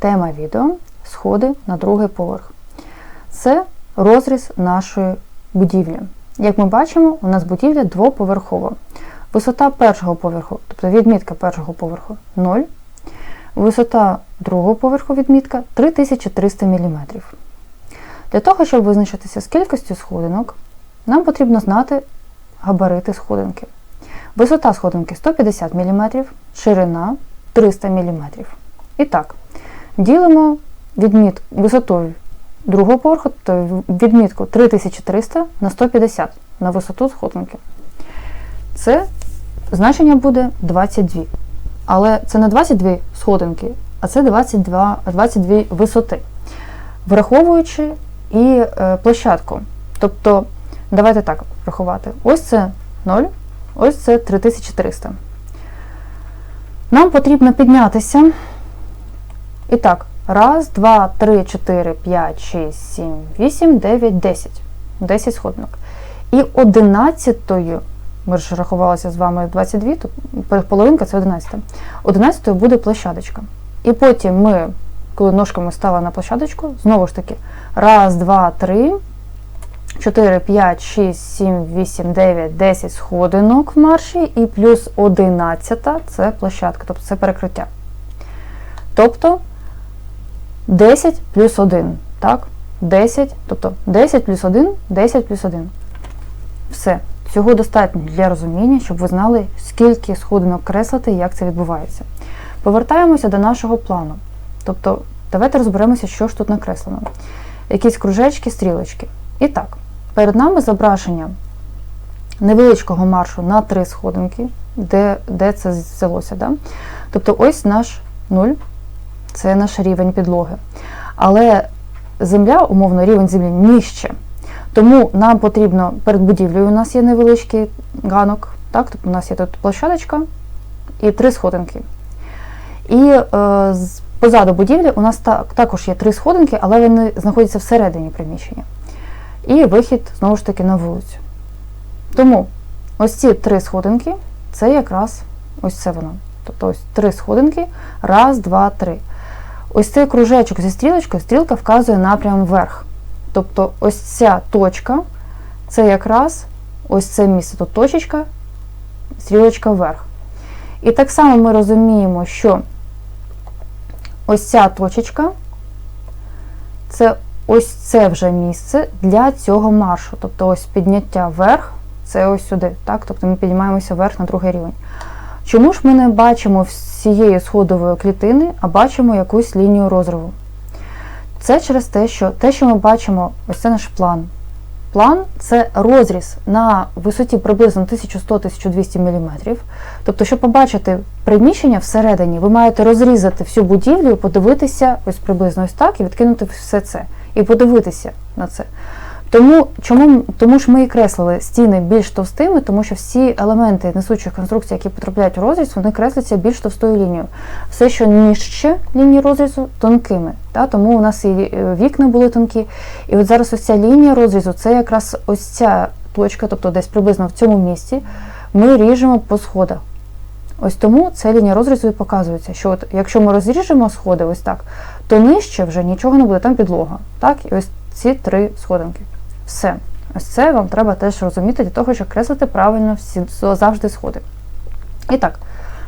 Тема відео сходи на другий поверх. Це розріз нашої будівлі. Як ми бачимо, у нас будівля двоповерхова. Висота першого поверху, тобто відмітка першого поверху 0. Висота другого поверху відмітка 3300 мм. Для того, щоб визначитися з кількістю сходинок, нам потрібно знати габарити сходинки. Висота сходинки 150 мм, ширина 300 мм. І так, ділимо відміт, висоту другого поверху, тобто відмітку 3300 на 150 на висоту сходинки. Це значення буде 22. Але це не 22 сходинки, а це 22 22 висоти, враховуючи і е, площадку. Тобто, давайте так рахувати. Ось це 0, ось це 3300. Нам потрібно піднятися. І так, раз, два, три, чотири, п'ять, шість, сім, вісім, дев'ять, десять. 10 сходинок. І одинадцятою, ми ж рахувалися з вами 22, то половинка це 11. Одинадцятою буде площадочка. І потім ми, коли ножками стали на площадочку, знову ж таки, раз, два, три, 4, 5, 6, 7, 8, 9, 10 сходинок в марші, і плюс 11 це площадка, тобто це перекриття. Тобто 10 плюс 1. Так? 10, тобто 10 плюс 1, 10 плюс 1. Все. Цього достатньо для розуміння, щоб ви знали, скільки сходинок креслити і як це відбувається. Повертаємося до нашого плану. Тобто, давайте розберемося, що ж тут накреслено. Якісь кружечки, стрілочки. І так, перед нами зображення невеличкого маршу на три сходинки, де де це взялося. Да? Тобто, ось наш 0, це наш рівень підлоги. Але земля, умовно, рівень землі нижче. Тому нам потрібно перед будівлею у нас є невеличкий ганок, так? тобто у нас є тут площадочка і три сходинки. І е, позаду будівлі у нас так, також є три сходинки, але вони знаходяться всередині приміщення. І вихід, знову ж таки, на вулицю. Тому ось ці три сходинки це якраз ось це воно. Тобто ось три сходинки. Раз, два, три. Ось цей кружечок зі стрілочкою, стрілка вказує напрям вверх. Тобто ось ця точка, це якраз ось це місце, тут точечка, стрілочка вверх. І так само ми розуміємо, що ось ця точечка це ось це вже місце для цього маршу. Тобто ось підняття вверх, це ось сюди. так? Тобто ми піднімаємося вверх на другий рівень. Чому ж ми не бачимо всієї сходової клітини, а бачимо якусь лінію розриву? Це через те, що те, що ми бачимо, ось це наш план. План це розріз на висоті приблизно 1100-1200 мм. Тобто, щоб побачити приміщення всередині, ви маєте розрізати всю будівлю, подивитися ось приблизно ось так і відкинути все це. І подивитися на це. Тому чому, тому ж ми і креслили стіни більш товстими, тому що всі елементи несучих конструкцій, які потрапляють у розріз, вони кресляться більш товстою лінією. Все, що нижче лінії розрізу, тонкими. Та? Тому у нас і е, вікна були тонкі. І от зараз ось ця лінія розрізу це якраз ось ця точка, тобто десь приблизно в цьому місці, ми ріжемо по сходах. Ось тому ця лінія розрізу і показується, що от якщо ми розріжемо сходи ось так, то нижче вже нічого не буде, там підлога. Так? І ось ці три сходинки. Все. Ось це вам треба теж розуміти для того, щоб креслити правильно всі завжди сходи. І так,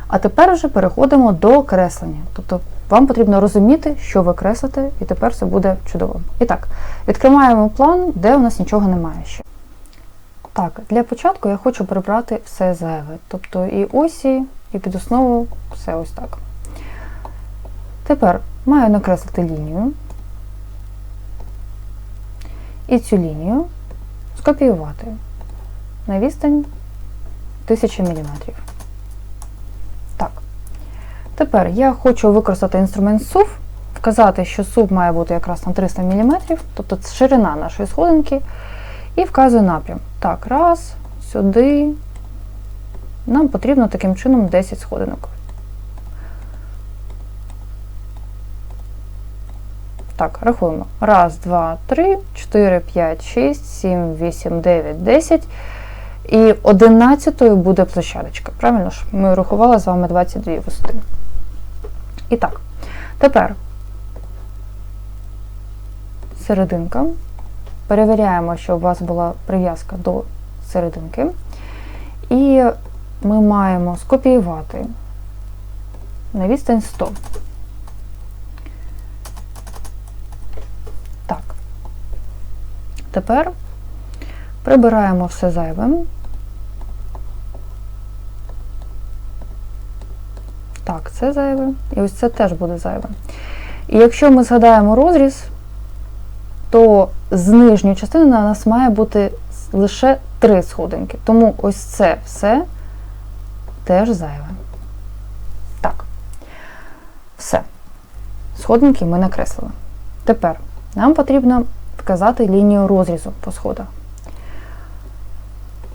а тепер вже переходимо до креслення. Тобто вам потрібно розуміти, що ви креслите, і тепер все буде чудово. І так, відкриваємо план, де у нас нічого немає ще. Так, для початку я хочу прибрати все зайве. Тобто і осі, і під основу все ось так. Тепер маю накреслити лінію і цю лінію скопіювати на відстань 1000 мм. Так. Тепер я хочу використати інструмент SUV, вказати, що SUV має бути якраз на 300 мм, тобто ширина нашої сходинки, і вказую напрям. Так, раз, сюди. Нам потрібно таким чином 10 сходинок. Так, рахуємо. Раз, два, три, чотири, п'ять, шість, сім, вісім, дев'ять, десять. І одинадцятою буде площадочка. Правильно ж? Ми рахували з вами 22 висоти. І так, тепер серединка. Перевіряємо, що у вас була прив'язка до серединки. І ми маємо скопіювати на відстань 100. Тепер прибираємо все зайве. Так, це зайве. І ось це теж буде зайве. І якщо ми згадаємо розріз, то з нижньої частини на нас має бути лише три сходинки. Тому ось це все теж зайве. Так. Все. Сходинки ми накреслили. Тепер нам потрібно вказати лінію розрізу по сходах.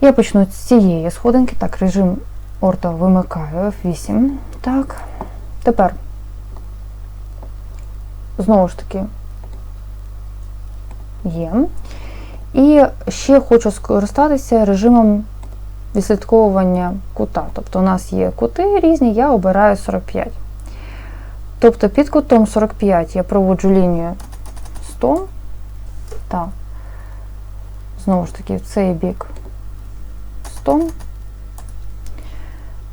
Я почну з цієї сходинки. Так, режим орто вимикаю F8. Так. Тепер, знову ж таки, є. І ще хочу скористатися режимом відслідковування кута. Тобто у нас є кути різні, я обираю 45. Тобто під кутом 45 я проводжу лінію 100. Так. Знову ж таки, в цей бік 100.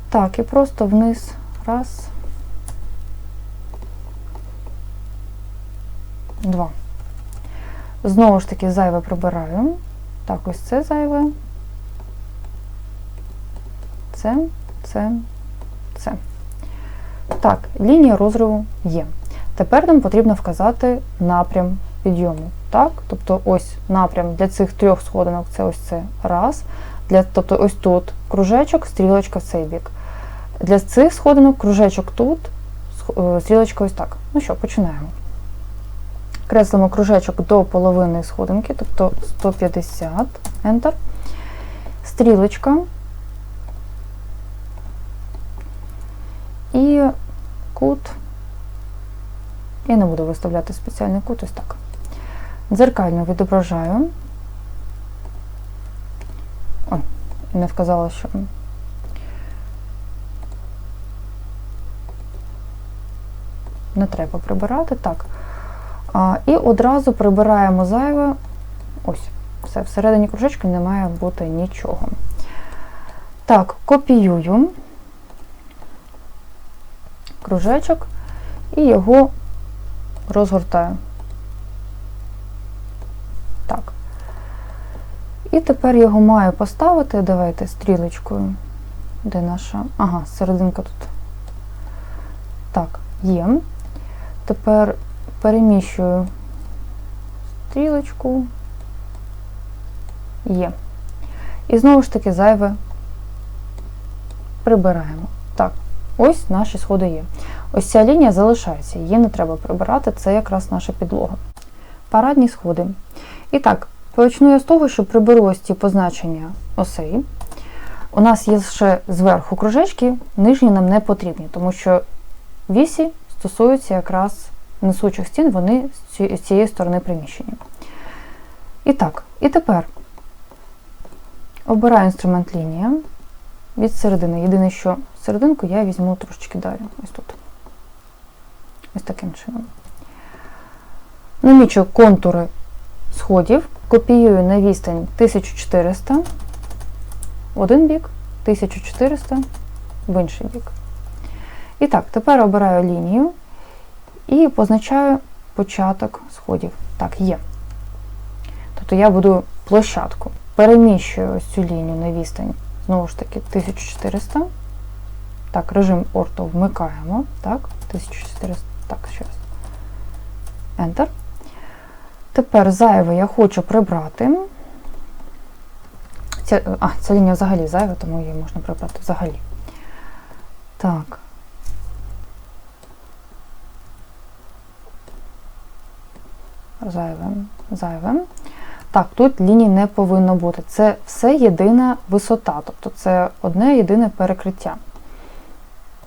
Так, і просто вниз. Раз. Два. Знову ж таки, зайве прибираю. Так, ось це зайве. Це, це, це. Так, лінія розриву є. Тепер нам потрібно вказати напрям підйому. Так? Тобто ось напрям для цих трьох сходинок це ось це раз. Для, Тобто ось тут кружечок, стрілочка в цей бік. Для цих сходинок кружечок тут, стрілочка ось так. Ну що, починаємо. Креслимо кружечок до половини сходинки, тобто 150, Enter. Стрілочка. І кут. Я не буду виставляти спеціальний кут, ось так. Дзеркально відображаю. Ой, не вказала, що. Не треба прибирати. Так. А, І одразу прибираємо зайве. Ось, все, всередині кружечки не має бути нічого. Так, копіюю кружечок і його розгортаю. Так. І тепер його маю поставити, давайте стрілочкою. Де наша? Ага, серединка тут. Так, є. Тепер переміщую стрілочку. Є. І знову ж таки зайве прибираємо. Так, ось наші сходи є. Ось ця лінія залишається, її не треба прибирати, це якраз наша підлога. Парадні сходи. І так, почну я з того, що приберу ось ці позначення осей. У нас є ще зверху кружечки, нижні нам не потрібні, тому що вісі стосуються якраз несучих стін, вони з цієї сторони приміщення. І так, і тепер обираю інструмент лінія від середини. Єдине, що серединку я візьму трошечки далі. Ось тут. Ось таким чином. Намічу контури сходів, копіюю на відстань 1400 в один бік, 1400 в інший бік. І так, тепер обираю лінію і позначаю початок сходів. Так, є. Тобто я буду площадку, переміщую ось цю лінію на відстань, знову ж таки, 1400. Так, режим орто вмикаємо. Так, 1400. Так, ще раз. Enter. Тепер зайве я хочу прибрати. Ця, а, ця лінія взагалі зайва, тому її можна прибрати взагалі. Так. Зайвим, зайвим. Так, тут ліній не повинно бути. Це все єдина висота, тобто це одне єдине перекриття.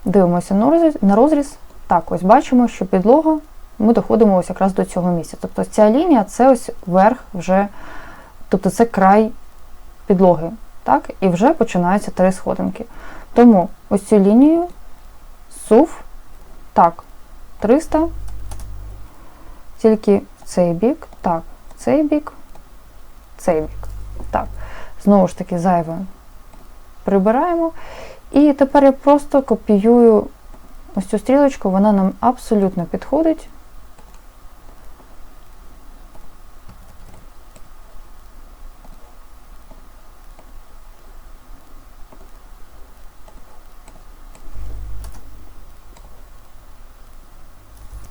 Дивимося на розріз. Так, ось бачимо, що підлога, ми доходимо ось якраз до цього місця. Тобто ця лінія це ось верх вже, тобто це край підлоги. так? І вже починаються три сходинки. Тому ось цю лінію сув, так, 300, тільки цей бік, так, цей бік, цей бік. Так. Знову ж таки, зайве прибираємо. І тепер я просто копіюю ось цю стрілочку, вона нам абсолютно підходить.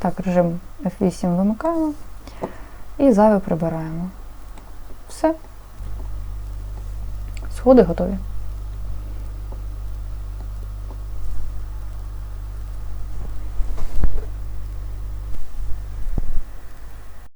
Так, режим F8 вимикаємо і зайве прибираємо. Все. Сходи готові.